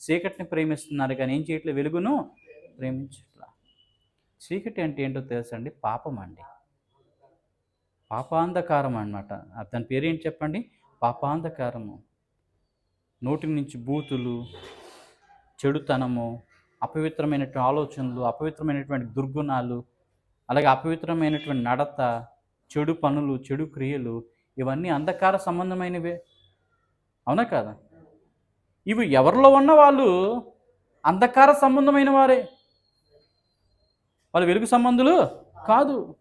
చీకటిని ప్రేమిస్తున్నారు కానీ ఏం చేయట్లేదు వెలుగును ప్రేమించట్లా. చీకటి అంటే ఏంటో తెలుసా అండి పాపం అండి. పాపాంధకారం అన్నమాట. దాని పేరు ఏంటి చెప్పండి? పాపాంధకారము. నోటి నుంచి బూతులు చెడుతనము అపవిత్రమైనటువంటి ఆలోచనలు అపవిత్రమైనటువంటి దుర్గుణాలు అలాగే అపవిత్రమైనటువంటి నడత చెడు పనులు చెడు క్రియలు ఇవన్నీ అంధకార సంబంధమైనవే. అవునా కాదా? ఇవి ఎవరిలో ఉన్న వాళ్ళు అంధకార సంబంధమైన వారే. వాళ్ళు వెలుగు సంబంధులు కాదు.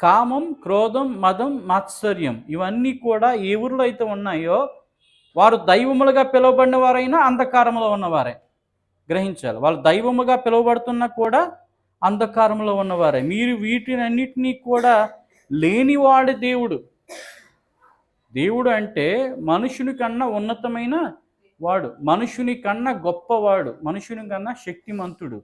కామం క్రోధం మదం మాత్సర్యం ఇవన్నీ కూడా ఏ ఊరిలో అయితే ఉన్నాయో వారు దైవములుగా పిలువబడిన వారైనా అంధకారంలో ఉన్నవారే. గ్రహించాలి. వాళ్ళు దైవముగా పిలువబడుతున్నా కూడా అంధకారంలో ఉన్నవారే. మీరు వీటినన్నిటినీ కూడా లేనివాడే దేవుడు. దేవుడు అంటే మనుషుని కన్నా ఉన్నతమైన వాడు మనుషుని కన్నా గొప్పవాడు మనుషుని కన్నా శక్తిమంతుడు.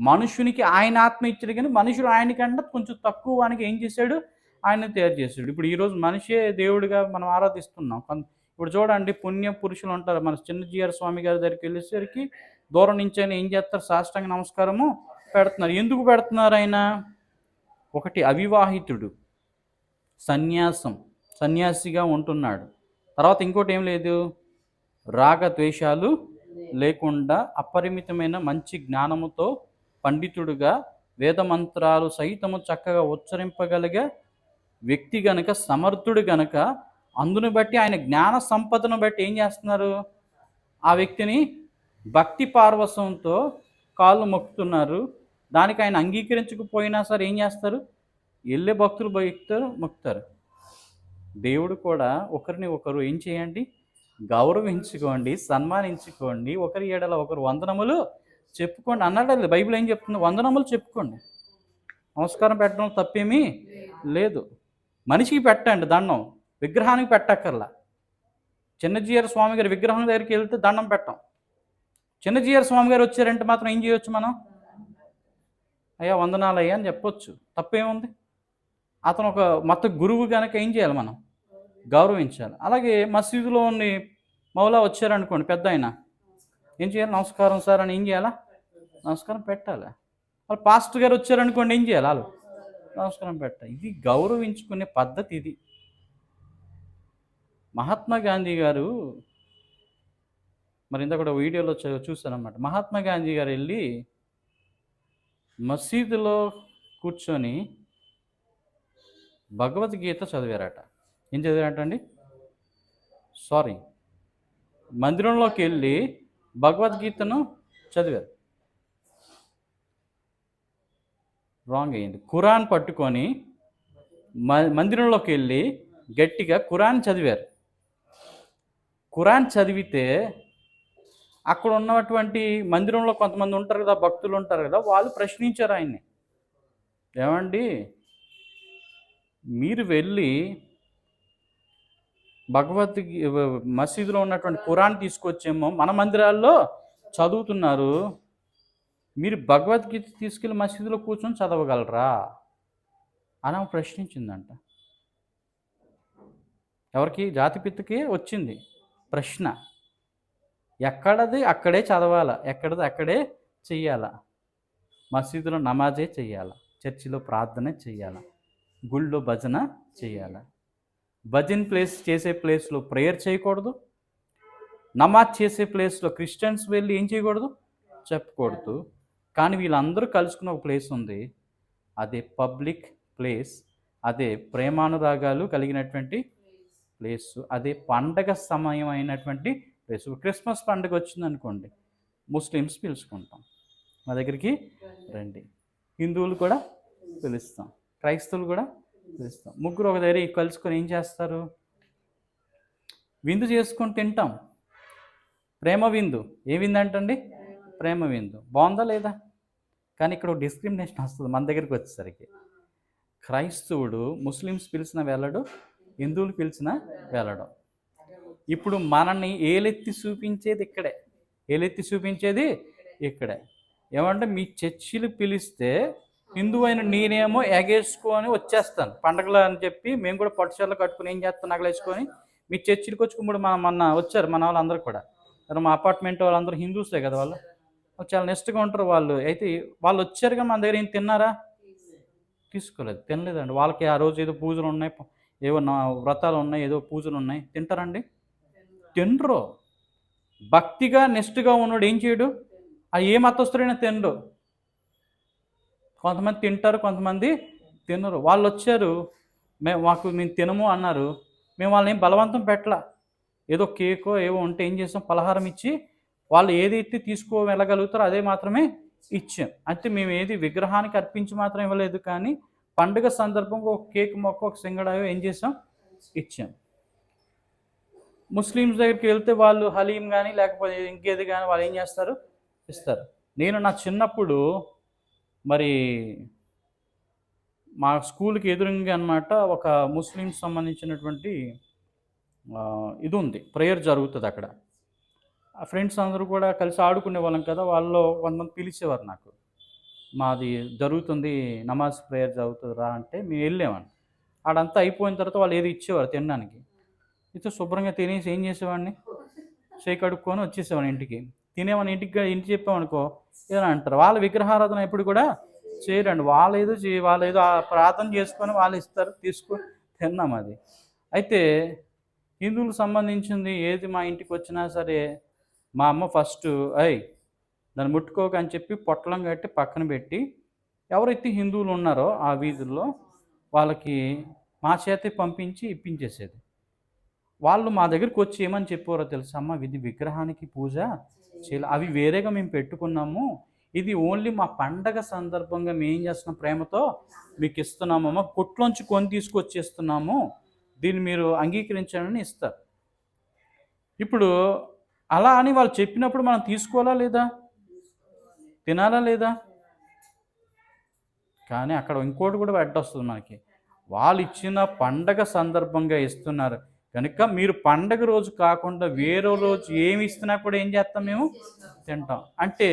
మనుషునికి ఆయన ఆత్మ ఇచ్చాడు కానీ మనుషుడు ఆయన కన్నా కొంచెం తక్కువ వానికి ఏం చేశాడు? ఆయన తయారు చేశాడు. ఇప్పుడు ఈరోజు మనిషే దేవుడిగా మనం ఆరాధిస్తున్నాం. ఇప్పుడు చూడండి పుణ్య పురుషులు ఉంటారు. మన చిన్నజీఆర్ స్వామి గారి దగ్గరికి వెళ్ళేసరికి దూరం నుంచి ఆయన ఏం చేస్తారు? సాష్టాంగ నమస్కారము పెడుతున్నారు. ఎందుకు పెడుతున్నారు ఆయన? ఒకటి అవివాహితుడు సన్యాసం సన్యాసిగా ఉంటున్నాడు. తర్వాత ఇంకోటి ఏం లేదు? రాగ ద్వేషాలు లేకుండా అపరిమితమైన మంచి జ్ఞానముతో పండితుడుగా వేదమంత్రాలు సహితము చక్కగా ఉచ్చరింపగలిగే వ్యక్తి గనక సమర్థుడు గనక అందును బట్టి ఆయన జ్ఞాన సంపదను బట్టి ఏం చేస్తున్నారు? ఆ వ్యక్తిని భక్తి పార్వసంతో కాళ్ళు మొక్కుతున్నారు. దానికి ఆయన అంగీకరించకపోయినా సరే ఏం చేస్తారు? వెళ్ళే భక్తులు భక్తులు మొక్కుతారు. దేవుడు కూడా ఒకరిని ఒకరు ఏం చేయండి? గౌరవించుకోండి సన్మానించుకోండి. ఒకరి ఏడల ఒకరు వందనములు చెప్పుకోండి. అన్నాడు బైబిల్ ఏం చెప్తుంది? వందనములు చెప్పుకోండి. నమస్కారం పెట్టడం తప్పేమీ లేదు. మనిషికి పెట్టండి దండం. విగ్రహానికి పెట్టక్కర్లా. చిన్నజీయర్ స్వామి గారి విగ్రహం దగ్గరికి వెళ్తే దండం పెట్టాం. చిన్నజీయర్ స్వామి గారు వచ్చారంటే మాత్రం ఏం చేయొచ్చు మనం? అయ్యా వందనాలు అయ్యా అని చెప్పొచ్చు. తప్పేముంది? అతను ఒక మత గురువు కనుక ఏం చేయాలి మనం? గౌరవించాలి. అలాగే మసీదులో ఉన్న మౌలా వచ్చారనుకోండి పెద్ద ఆయన ఏం చేయాలి? నమస్కారం సార్ అని ఏం చేయాలా? నమస్కారం పెట్టాలి? వాళ్ళు పాస్టర్ గారు వచ్చారనుకోండి ఏం చేయాలి వాళ్ళు? నమస్కారం పెట్టాలి. ఇది గౌరవించుకునే పద్ధతి ఇది. మహాత్మా గాంధీ గారు మరి ఇంత కూడా వీడియోలో చూసానమాట మహాత్మా గాంధీ గారు వెళ్ళి మసీదులో కూర్చొని భగవద్గీత చదివారట. ఏం చదివారట అండి సారీ. మందిరంలోకి వెళ్ళి భగవద్గీతను చదివారు. రాంగ్ అయింది ఖురాన్ పట్టుకొని మ- మందిరంలోకి వెళ్ళి గట్టిగా ఖురాన్ చదివారు. ఖురాన్ చదివితే అక్కడ ఉన్నటువంటి మందిరంలో కొంతమంది ఉంటారు కదా భక్తులు ఉంటారు కదా వాళ్ళు ప్రశ్నించారు ఆయన్ని. ఏమండి? మీరు వెళ్ళి భగవద్ మసీదులో ఉన్నటువంటి ఖురాన్ తీసుకొచ్చేమో మన మందిరాల్లో చదువుతున్నారు. మీరు భగవద్గీత తీసుకెళ్ళి మసీదులో కూర్చొని చదవగలరా? అని ఆమె ప్రశ్నించిందంట. ఎవరికి? జాతిపిత్తకి వచ్చింది ప్రశ్న. ఎక్కడది? అక్కడే చదవాల. ఎక్కడది? అక్కడే చెయ్యాల. మసీదులో నమాజే చెయ్యాలా. చర్చిలో ప్రార్థన చెయ్యాల. గుళ్ళో భజన చేయాలా భజన్ ప్లేస్ చేసే ప్లేస్లో ప్రేయర్ చేయకూడదు. నమాజ్ చేసే ప్లేస్లో క్రిస్టియన్స్ వెళ్ళి ఏం చేయకూడదు? చెప్పకూడదు. కానీ వీళ్ళందరూ కలుసుకున్న ఒక ప్లేస్ ఉంది. అదే పబ్లిక్ ప్లేస్ అదే ప్రేమానురాగాలు కలిగినటువంటి ప్లేస్ అదే పండగ సమయం అయినటువంటి ప్లేస్ క్రిస్మస్ పండుగ వచ్చిందనుకోండి ముస్లిమ్స్ పిలుచుకుంటాం. మా దగ్గరికి రండి. హిందువులు కూడా పిలుస్తాం. క్రైస్తవులు కూడా చేస్తాం. ముగ్గురు ఒక దగ్గర కలుసుకొని ఏం చేస్తారు? విందు చేసుకొని తింటాం. ప్రేమ విందు. ఏ విందు అంటండి? ప్రేమ విందు. బాగుందా లేదా? కానీ ఇక్కడ డిస్క్రిమినేషన్ వస్తుంది మన దగ్గరికి వచ్చేసరికి. క్రైస్తవుడు ముస్లిమ్స్ పిలిచిన వెళ్ళడు హిందువులు పిలిచిన వెళ్ళడం ఇప్పుడు మనల్ని ఏలెత్తి చూపించేది ఇక్కడే. ఏలెత్తి చూపించేది ఇక్కడే. ఏమంటే మీ చర్చిలు పిలిస్తే హిందూ అయిన నేనేమో ఎగేసుకొని వచ్చేస్తాను. పండగలు అని చెప్పి మేము కూడా పట్టుచీరలు కట్టుకుని ఏం చేస్తాను నగలేసుకొని మీ చర్చిలకు వచ్చి మన మొన్న వచ్చారు మన వాళ్ళందరూ కూడా. మా అపార్ట్మెంట్ వాళ్ళందరూ హిందూసే కదా వాళ్ళు? చాలా నెస్ట్గా ఉంటారు వాళ్ళు. అయితే వాళ్ళు వచ్చారు మన దగ్గర ఏం తిన్నారా? తీసుకోలేదు. తినలేదండి. వాళ్ళకి ఆ రోజు ఏదో పూజలు ఉన్నాయి. ఏవో నా వ్రతాలు ఉన్నాయి ఏదో పూజలు ఉన్నాయి. తింటారండి? తినరు. భక్తిగా నెస్ట్గా ఉన్నాడు ఏం చేయడు? ఆ ఏ మతస్థుడైనా తినడు. కొంతమంది తింటారు కొంతమంది తినరు. వాళ్ళు వచ్చారు మేము మాకు మేము తినము అన్నారు. మేము వాళ్ళని ఏం బలవంతం పెట్టలా. ఏదో కేకో ఏవో ఉంటే ఏం చేసాం పలహారం ఇచ్చి వాళ్ళు ఏదైతే తీసుకో వెళ్ళగలుగుతారో అదే మాత్రమే ఇచ్చాం. అయితే మేము ఏది విగ్రహానికి అర్పించి మాత్రం ఇవ్వలేదు కానీ పండుగ సందర్భంగా ఒక కేక్ మొక్క ఒక సింగడాయో ఏం చేసాం? ఇచ్చాం. ముస్లిమ్స్ దగ్గరికి వెళ్తే వాళ్ళు హలీం కానీ లేకపోతే ఇంకేది కానీ వాళ్ళు ఏం చేస్తారు? ఇస్తారు. నేను నా చిన్నప్పుడు మరి మా స్కూల్కి ఎదురుగా అనమాట ఒక ముస్లిం సంబంధించినటువంటి ఇది ఉంది. ప్రేయర్ జరుగుతుంది అక్కడ. ఆ ఫ్రెండ్స్ అందరూ కూడా కలిసి ఆడుకునే వాళ్ళం కదా వాళ్ళు కొంతమంది పిలిచేవారు నాకు. మాది జరుగుతుంది నమాజ్ ప్రేయర్ జరుగుతుంది రా అంటే మేము వెళ్ళేవాడిని ఆడంతా అయిపోయిన తర్వాత వాళ్ళు ఏది ఇచ్చేవారు తినడానికి. అయితే శుభ్రంగా తినేసి ఏం చేసేవాడిని? చేయి కడుక్కొని వచ్చేసేవాడిని ఇంటికి. తినేమని ఇంటికి ఇంటి చెప్పామనుకో ఏదో అంటారు? వాళ్ళ విగ్రహారాధన ఎప్పుడు కూడా చేయరండి. వాళ్ళు ఏదో చే వాళ్ళు ఏదో ప్రార్థన చేసుకొని వాళ్ళు ఇస్తారు తీసుకొని తిన్నాం అది. అయితే హిందువులకు సంబంధించింది ఏది మా ఇంటికి వచ్చినా సరే మా అమ్మ ఫస్ట్ అయ్ దాన్ని ముట్టుకోక అని చెప్పి పొట్లం కట్టి పక్కన పెట్టి ఎవరైతే హిందువులు ఉన్నారో ఆ వీధుల్లో వాళ్ళకి మా చేతే పంపించి ఇప్పించేసేది. వాళ్ళు మా దగ్గరికి వచ్చి ఏమని చెప్పారో తెలుసా? అమ్మ ఇది విగ్రహానికి పూజ చేయాలి. అవి వేరేగా మేము పెట్టుకున్నాము. ఇది ఓన్లీ మా పండగ సందర్భంగా మేము ఏం చేస్తున్నాం ప్రేమతో మీకు ఇస్తున్నామమ్మా కొట్లోంచి కొని తీసుకొచ్చేస్తున్నాము. దీన్ని మీరు అంగీకరించాలని ఇస్తారు. ఇప్పుడు అలా అని వాళ్ళు చెప్పినప్పుడు మనం తీసుకోవాలా లేదా? తినాలా లేదా? కానీ అక్కడ ఇంకోటి కూడా అడ్డొస్తుంది మనకి. వాళ్ళు ఇచ్చిన పండగ సందర్భంగా ఇస్తున్నారు. కనుక మీరు పండగ రోజు కాకుండా వేరే రోజు ఏమి ఇస్తున్నా కూడా ఏం చేస్తాం మేము? తింటాం. అంటే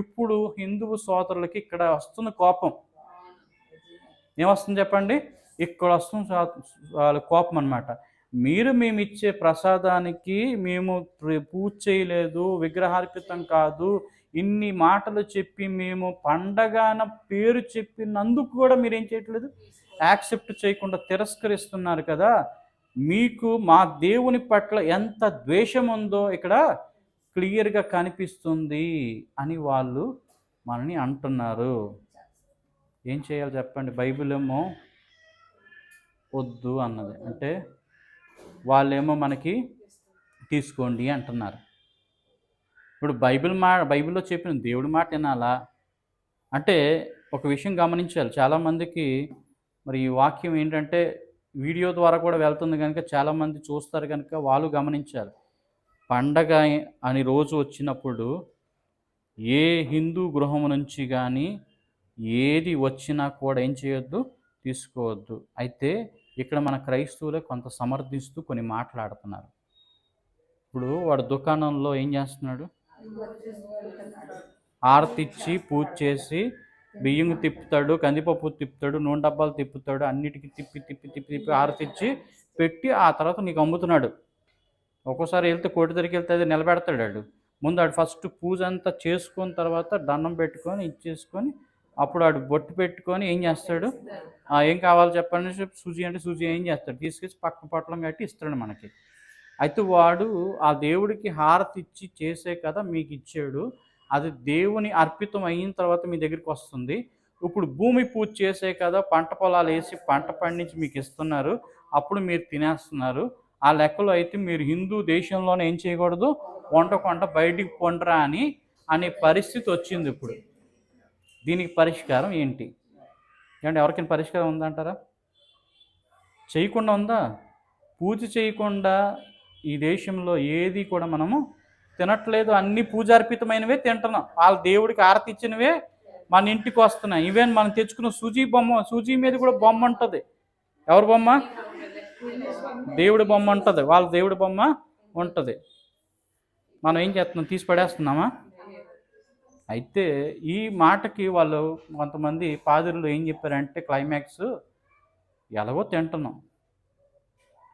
ఇప్పుడు హిందువు సోదరులకి ఇక్కడ వస్తున్న కోపం. ఏమొస్తుంది చెప్పండి? ఇక్కడ వస్తుంది వాళ్ళ కోపం అన్నమాట. మీరు మేము ఇచ్చే ప్రసాదానికి మేము పూజ చేయలేదు విగ్రహార్పితం కాదు ఇన్ని మాటలు చెప్పి మేము పండగన పేరు చెప్పినందుకు కూడా మీరు ఏం చేయట్లేదు? యాక్సెప్ట్ చేయకుండా తిరస్కరిస్తున్నారు కదా. మీకు మా దేవుని పట్ల ఎంత ద్వేషం ఉందో ఇక్కడ క్లియర్గా కనిపిస్తుంది అని వాళ్ళు మనని అంటున్నారు. ఏం చేయాలి చెప్పండి? బైబిల్ ఏమో వద్దు అన్నది. అంటే వాళ్ళేమో మనకి తీసుకోండి అంటున్నారు. ఇప్పుడు బైబిల్ మా బైబిల్లో చెప్పిన దేవుడి మాట వినాలా? అంటే ఒక విషయం గమనించాలి. చాలామందికి మరి ఈ వాక్యం ఏంటంటే వీడియో ద్వారా కూడా వెళ్తుంది కనుక చాలామంది చూస్తారు కనుక వాళ్ళు గమనించాలి పండగ అని రోజు వచ్చినప్పుడు ఏ హిందూ గృహం నుంచి కానీ ఏది వచ్చినా కూడా ఏం చేయొద్దు? తీసుకోవద్దు. అయితే ఇక్కడ మన క్రైస్తవులే కొంత సమర్థిస్తూ కొన్ని మాట్లాడుతున్నారు. ఇప్పుడు వాడు దుకాణంలో ఏం చేస్తున్నాడు? ఆర్తిచ్చి పూజ చేసి బియ్యం తిప్పుతాడు కందిపప్పు తిప్పుతాడు నూనె డబ్బాలు తిప్పుతాడు అన్నిటికీ తిప్పి తిప్పి తిప్పి తిప్పి ఆరతిచ్చి పెట్టి ఆ తర్వాత నీకు అమ్ముతున్నాడు. ఒక్కోసారి వెళ్తే కోటి దగ్గరికి వెళ్తే అది నిలబెడతాడు వాడు. ముందు ఆడు ఫస్ట్ పూజ అంతా చేసుకున్న తర్వాత దండం పెట్టుకొని ఇచ్చేసుకొని అప్పుడు ఆడు బొట్టు పెట్టుకొని ఏం చేస్తాడు? ఏం కావాలి చెప్పండి? సూజీ అంటే సూజీ ఏం చేస్తాడు? తీసుకొచ్చి పక్క పొట్లం కట్టి ఇస్తాడు మనకి. అయితే వాడు ఆ దేవుడికి హారతి ఇచ్చి చేసే కదా మీకు ఇచ్చాడు. అది దేవుని అర్పితం అయిన తర్వాత మీ దగ్గరికి వస్తుంది. ఇప్పుడు భూమి పూజ చేసే కదా పంట పొలాలు వేసి పంట పండించి మీకు ఇస్తున్నారు. అప్పుడు మీరు తినేస్తున్నారు. ఆ లెక్కలో అయితే మీరు హిందూ దేశంలోనే ఏం చేయకూడదు? వంట బయటికి పొండరా అని అనే పరిస్థితి వచ్చింది ఇప్పుడు. దీనికి పరిష్కారం ఏంటి? ఏమంటే ఎవరికైనా పరిష్కారం ఉందంటారా? చేయకుండా ఉందా? పూజ చేయకుండా ఈ దేశంలో ఏది కూడా మనము తినట్లేదు అన్ని పూజార్పితమైనవే తింటున్నాం. వాళ్ళ దేవుడికి ఆరతి ఇచ్చినవే మన ఇంటికి వస్తున్నాయి. ఈవెన్ మనం తెచ్చుకున్న సూజీ బొమ్మ సూజీ మీద కూడా బొమ్మ ఉంటుంది. ఎవరి బొమ్మ? దేవుడి బొమ్మ ఉంటుంది. వాళ్ళ దేవుడి బొమ్మ ఉంటుంది. మనం ఏం చేస్తున్నాం? తీసి పడేస్తున్నామా? అయితే ఈ మాటకి వాళ్ళు కొంతమంది పాదురులు ఏం చెప్పారంటే క్లైమాక్స్ ఎలాగో తింటున్నాం.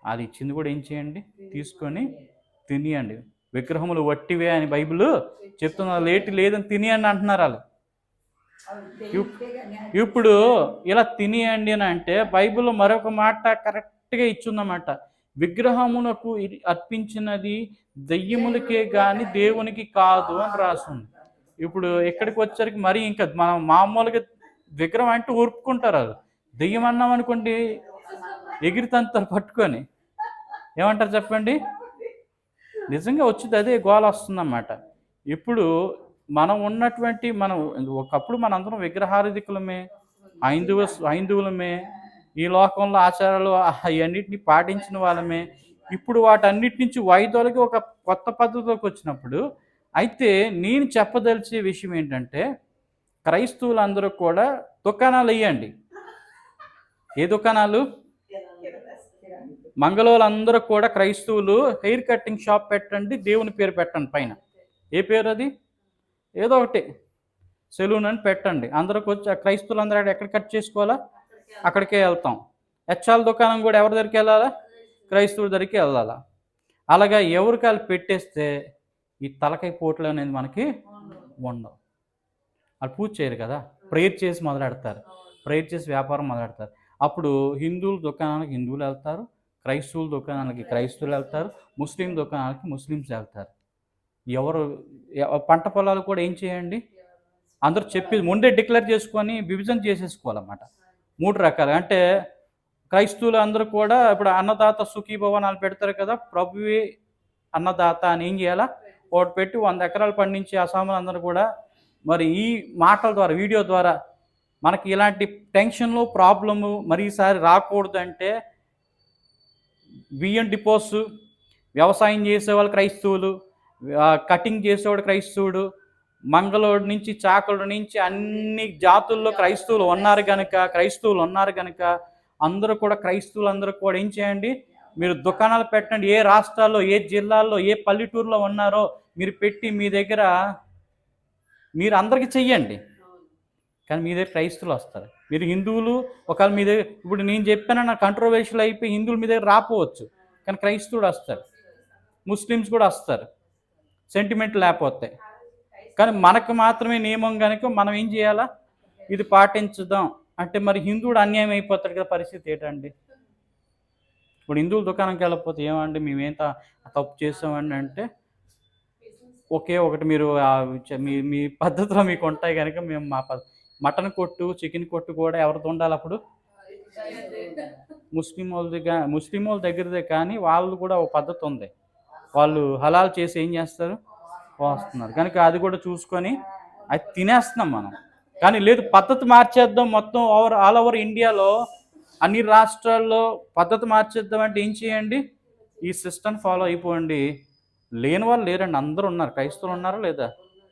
అది ఇచ్చింది కూడా ఏం చేయండి? తీసుకొని తినియండి. విగ్రహములు వట్టివే అని బైబిల్ చెప్తున్నారు లేటి లేదని తినేయండి అంటున్నారు వాళ్ళు. ఇప్పుడు ఇలా తినేయండి అని అంటే బైబిల్ మరొక మాట కరెక్ట్గా ఇచ్చిందన్నమాట. విగ్రహమునకు అర్పించినది దెయ్యములకే కానీ దేవునికి కాదు అని రాస్తుంది ఇప్పుడు ఎక్కడికి వచ్చరికి మరి ఇంకా మనం మామూలుగా విగ్రహం అంటే ఊరుపుకుంటారు వాళ్ళు. దెయ్యం అన్నాం అనుకోండి ఎగిరితంతారు పట్టుకొని. ఏమంటారు చెప్పండి? నిజంగా వచ్చింది అదే గోల వస్తుందన్నమాట. ఇప్పుడు మనం ఉన్నటువంటి మనం ఒకప్పుడు మనందరం విగ్రహారధికులమే హైందువ హైందువులమే ఈ లోకంలో ఆచారాలు అవన్నిటిని పాటించిన వాళ్ళమే. ఇప్పుడు వాటన్నిటి నుంచి వైద్యులకి ఒక కొత్త పద్ధతిలోకి వచ్చినప్పుడు అయితే నేను చెప్పదలిచే విషయం ఏంటంటే క్రైస్తవులందరూ కూడా దుకాణాలు వేయండి ఏ దుకాణాలు? మంగళవాళ్ళందరూ కూడా క్రైస్తవులు హెయిర్ కటింగ్ షాప్ పెట్టండి దేవుని పేరు పెట్టండి పైన. ఏ పేరు అది? ఏదో ఒకటి. సెలూన్ అని పెట్టండి. అందరికి వచ్చి ఆ క్రైస్తవులు అందరూ ఎక్కడ కట్ చేసుకోవాలా? అక్కడికే వెళ్తాం. హెచ్ఆల్ దుకాణం కూడా ఎవరి దగ్గరికి వెళ్ళాలా? క్రైస్తవుడి దగ్గరికి వెళ్ళాలా? అలాగా ఎవరికి వాళ్ళు పెట్టేస్తే ఈ తలకాయ పోట్లు అనేది మనకి ఉండవు. వాళ్ళు పూజ చేయరు కదా? ప్రేయర్ చేసి మొదలెడతారు. ప్రేయర్ చేసి వ్యాపారం మొదలెడతారు. అప్పుడు హిందువుల దుకాణానికి హిందువులు వెళ్తారు. క్రైస్తవుల దుకాణాలకి క్రైస్తవులు వెళ్తారు ముస్లిం దుకాణాలకి ముస్లిమ్స్ వెళ్తారు. ఎవరు ఎవ- పంట పొలాలు కూడా ఏం చేయండి? అందరూ చెప్పి ముందే డిక్లేర్ చేసుకొని విభజన చేసేసుకోవాలన్నమాట. మూడు రకాలు. అంటే క్రైస్తవులు అందరూ కూడా ఇప్పుడు అన్నదాత సుఖీభవనాలు పెడతారు కదా ప్రభువే అన్నదాత అని ఏం చేయాలా? ఒకటి పెట్టి వంద ఎకరాలు పండించి అసాములు అందరూ కూడా మరి ఈ మాటల ద్వారా వీడియో ద్వారా మనకి ఇలాంటి టెన్షన్లు ప్రాబ్లము మరి ఈసారి అంటే బియ్యం డిపోస్ వ్యవసాయం చేసేవాళ్ళు క్రైస్తవులు కటింగ్ చేసేవాడు క్రైస్తవుడు మంగళోడు నుంచి చాకలోడు నుంచి అన్ని జాతుల్లో క్రైస్తవులు ఉన్నారు కనుక క్రైస్తవులు ఉన్నారు కనుక అందరూ కూడా క్రైస్తవులు అందరూ కూడా ఏం చేయండి? మీరు దుకాణాలు పెట్టండి. ఏ రాష్ట్రాల్లో ఏ జిల్లాల్లో ఏ పల్లెటూరులో ఉన్నారో మీరు పెట్టి మీ దగ్గర మీరు అందరికీ చెయ్యండి. కానీ మీ దగ్గర క్రైస్తులు వస్తారు. మీరు హిందువులు ఒకవేళ మీ దగ్గర ఇప్పుడు నేను చెప్పాను నా కంట్రోవర్షియల్ అయిపోయి హిందువులు మీ దగ్గర రాపోవచ్చు కానీ క్రైస్తవుడు వస్తారు. ముస్లిమ్స్ కూడా వస్తారు. సెంటిమెంట్ లేకపోతే. కానీ మనకు మాత్రమే నియమం కనుక మనం ఏం చేయాలా? ఇది పాటించుదాం. అంటే మరి హిందువుడు అన్యాయం అయిపోతాడు కదా పరిస్థితి ఏంటండి? ఇప్పుడు హిందువుల దుకాణంకి వెళ్ళకపోతే ఏమండి? మేమేం తప్పు చేసామండి అంటే ఒకే ఒకటి మీరు మీ మీ పద్ధతిలో మీకు ఉంటాయి కనుక మేము మా పద్ధతి మటన్ కొట్టు చికెన్ కొట్టు కూడా ఎవరితో ఉండాలి అప్పుడు? ముస్లిం వాళ్ళ దగ్గర ముస్లిం వాళ్ళ దగ్గరదే కానీ వాళ్ళు కూడా ఒక పద్ధతి ఉంది. వాళ్ళు హలాల్ చేసి ఏం చేస్తారు? వస్తున్నారు కనుక అది కూడా చూసుకొని అది తినేస్తున్నాం మనం. కానీ లేదు పద్ధతి మార్చేద్దాం మొత్తం ఓవర్ ఆల్ ఓవర్ ఇండియాలో అన్ని రాష్ట్రాల్లో పద్ధతి మార్చేద్దాం అంటే ఏం చేయండి? ఈ సిస్టమ్ ఫాలో అయిపోండి. లేని వాళ్ళు లేరండి. అందరూ ఉన్నారు. క్రైస్తవులు ఉన్నారా లేదా?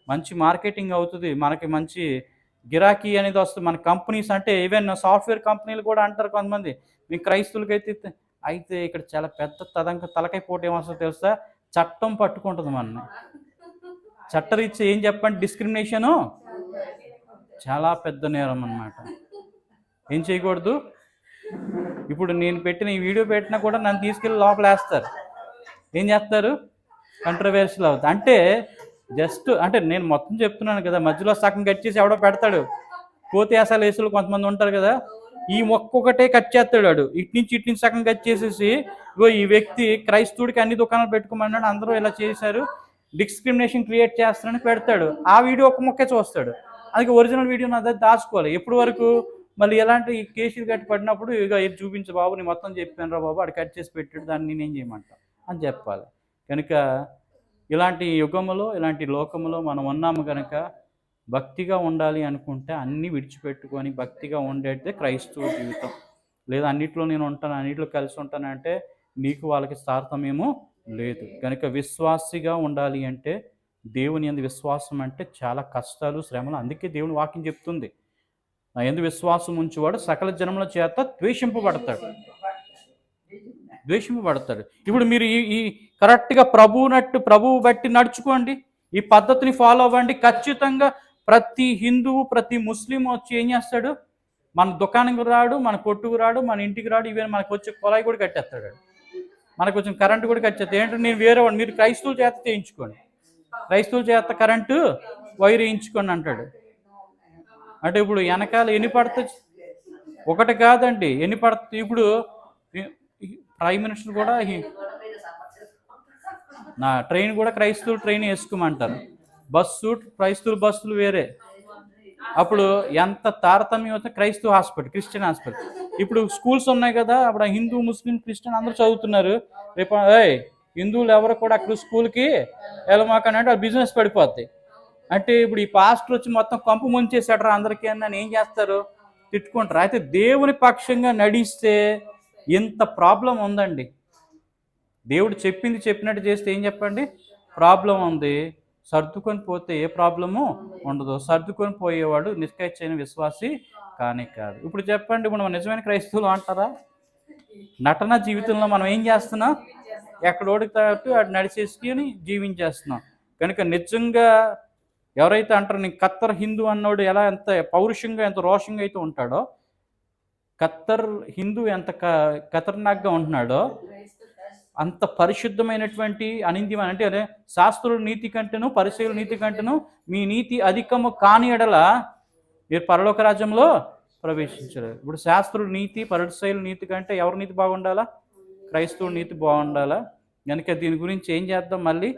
మంచి మార్కెటింగ్ అవుతుంది. మనకి మంచి గిరాకీ అనేది వస్తుంది. మన కంపెనీస్ అంటే ఈవెన్ సాఫ్ట్వేర్ కంపెనీలు కూడా అంటారు కొంతమంది. మీ క్రైస్తవులకైతే అయితే అయితే ఇక్కడ చాలా పెద్ద తదంక తలకాయ పోటీ ఏమొస్తుందో తెలుసా? చట్టం పట్టుకుంటుంది మనని చట్టరీత్యా ఏం చెప్పండి? డిస్క్రిమినేషను? చాలా పెద్ద నేరం అన్నమాట. ఏం చేయకూడదు? ఇప్పుడు నేను పెట్టిన ఈ వీడియో పెట్టినా కూడా నన్ను తీసుకెళ్ళి లోపల వేస్తారు ఏం చేస్తారు? కంట్రవర్షియల్ అవుతుంది అంటే జస్ట్ అంటే నేను మొత్తం చెప్తున్నాను కదా మధ్యలో సగం కట్ చేసి ఎవడో పెడతాడు. కోతి వేసాలు వేసులు కొంతమంది ఉంటారు కదా ఈ మొక్క ఒకటే కట్ చేస్తాడు వాడు. ఇటు నుంచి ఇటు నుంచి సగం కట్ చేసేసి ఇగో ఈ వ్యక్తి క్రైస్తవుడికి అన్ని దుకాణాలు పెట్టుకోమన్నాడు అందరూ ఇలా చేశారు. డిస్క్రిమినేషన్ క్రియేట్ చేస్తారని పెడతాడు. ఆ వీడియో ఒక మొక్కే చూస్తాడు. అందుకే ఒరిజినల్ వీడియో నా దగ్గర దాచుకోవాలి. ఎప్పటి వరకు మళ్ళీ ఎలాంటి కేసులు కట్టి పడినప్పుడు ఇక ఇది చూపించు బాబు నేను మొత్తం చెప్పాను రా బాబు అక్కడ కట్ చేసి పెట్టాడు దాన్ని నేనేం చేయమంటా అని చెప్పాలి. కనుక ఇలాంటి యుగములో ఇలాంటి లోకములో మనం ఉన్నాము కనుక భక్తిగా ఉండాలి అనుకుంటే అన్నీ విడిచిపెట్టుకొని భక్తిగా ఉండేదే క్రైస్తవ జీవితం. లేదా అన్నిట్లో నేను ఉంటాను అన్నిట్లో కలిసి ఉంటానంటే నీకు వాళ్ళకి సార్థమేమో లేదు. కనుక విశ్వాసిగా ఉండాలి అంటే దేవుని ఎందు విశ్వాసం అంటే చాలా కష్టాలు శ్రమలు. అందుకే దేవుని వాక్యం చెప్తుంది. నా ఎందు విశ్వాసం ఉంచువాడు సకల జనముల చేత ద్వేషింపబడతాడు. ద్వేషింపబడతాడు. ఇప్పుడు మీరు ఈ ఈ కరెక్ట్గా ప్రభువునట్టు ప్రభువు బట్టి నడుచుకోండి. ఈ పద్ధతిని ఫాలో అవ్వండి. ఖచ్చితంగా ప్రతి హిందువు ప్రతి ముస్లిం వచ్చి ఏం చేస్తాడు? మన దుకాణంకి రాడు మన కొట్టుకు రాడు మన ఇంటికి రాడు ఈవెన్ మనకు వచ్చే కొలాయి కూడా కట్టేస్తాడు. మనకు కొంచెం కరెంటు కూడా కట్టేస్తా ఏంటంటే నేను వేరే వాడు మీరు క్రైస్తవుల చేత చేయించుకోండి. క్రైస్తవుల చేత కరెంటు వైర్ వేయించుకోండి అంటాడు. అంటే ఇప్పుడు వెనకాల ఎన్ని పడుతుంది ఒకటి కాదండి. ఎన్ని పడుతుంది ఇప్పుడు ప్రైమ్ మినిస్టర్ కూడా నా ట్రైన్ కూడా క్రైస్తవులు ట్రైన్ వేసుకోమంటారు. బస్సు క్రైస్తవులు బస్సులు వేరే. అప్పుడు ఎంత తారతమ్యం అయితే క్రైస్తవ హాస్పిటల్ క్రిస్టియన్ హాస్పిటల్. ఇప్పుడు స్కూల్స్ ఉన్నాయి కదా అప్పుడు హిందూ ముస్లిం క్రిస్టియన్ అందరూ చదువుతున్నారు. రేపు ఏయ్ హిందువులు ఎవరు కూడా అక్కడ స్కూల్కి వెళ్ళమాకని అంటే బిజినెస్ పడిపోద్ది. అంటే ఇప్పుడు ఈ పాస్టర్ వచ్చి మొత్తం కంపు ముంచేసాడరా అందరికీ అని ఏం చేస్తారు? తిట్టుకుంటారు. అయితే దేవుని పక్షంగా నడిస్తే ఇంత ప్రాబ్లం ఉందండి. దేవుడు చెప్పింది చెప్పినట్టు చేస్తే ఏం చెప్పండి? ప్రాబ్లం ఉంది. సర్దుకొని పోతే ఏ ప్రాబ్లము ఉండదు. సర్దుకొని పోయేవాడు నిష్కైచ్చైన విశ్వాసి కానీ కాదు. ఇప్పుడు చెప్పండి ఇప్పుడు మనం నిజమైన క్రైస్తవులు అంటారా? నటన జీవితంలో మనం ఏం చేస్తున్నాం? ఎక్కడోడికి తగ్గట్టు అటు నడిచేసుకొని జీవించేస్తున్నాం. కనుక నిజంగా ఎవరైతే అంటారో నేను కత్తర్ హిందూ అన్నోడు ఎలా ఎంత పౌరుషంగా ఎంత రోషంగా అయితే ఉంటాడో ఖత్తర్ హిందూ ఎంత క ఖతర్నాక్గా ఉంటున్నాడో అంత పరిశుద్ధమైనటువంటి అనింద్యమైన అంటే అదే శాస్త్రుల నీతి కంటేను పరిశీల నీతి కంటేను మీ నీతి అధికము కాని ఎడల మీరు పరలోక రాజ్యంలో ప్రవేశించలేదు ఇప్పుడు శాస్త్రుల నీతి పరిశైల నీతి కంటే ఎవరి నీతి బాగుండాలా? క్రైస్తవుల నీతి బాగుండాలా? కనుక దీని గురించి ఏం చేద్దాం? మళ్ళీ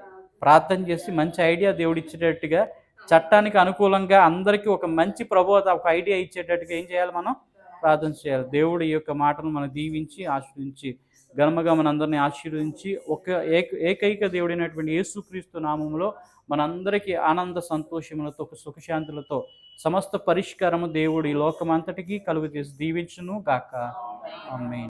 ప్రార్థన చేసి మంచి ఐడియా దేవుడు ఇచ్చేటట్టుగా చట్టానికి అనుకూలంగా అందరికీ ఒక మంచి ప్రబోధ ఒక ఐడియా ఇచ్చేటట్టుగా ఏం చేయాలి మనం? ప్రార్థన చేయాలి. దేవుడు ఈ యొక్క మాటను మనం దీవించి ఆశ్రయించి గమగ మనందరినీ ఆశీర్వదించి ఒక ఏక ఏకైక దేవుడైనటువంటి యేసుక్రీస్తు నామములో మనందరికీ ఆనంద సంతోషములతో ఒక సుఖశాంతులతో సమస్త పరిష్కారము దేవుడు లోకమంతటికీ కలుగు చేసి దీవించును గాక. ఆమేన్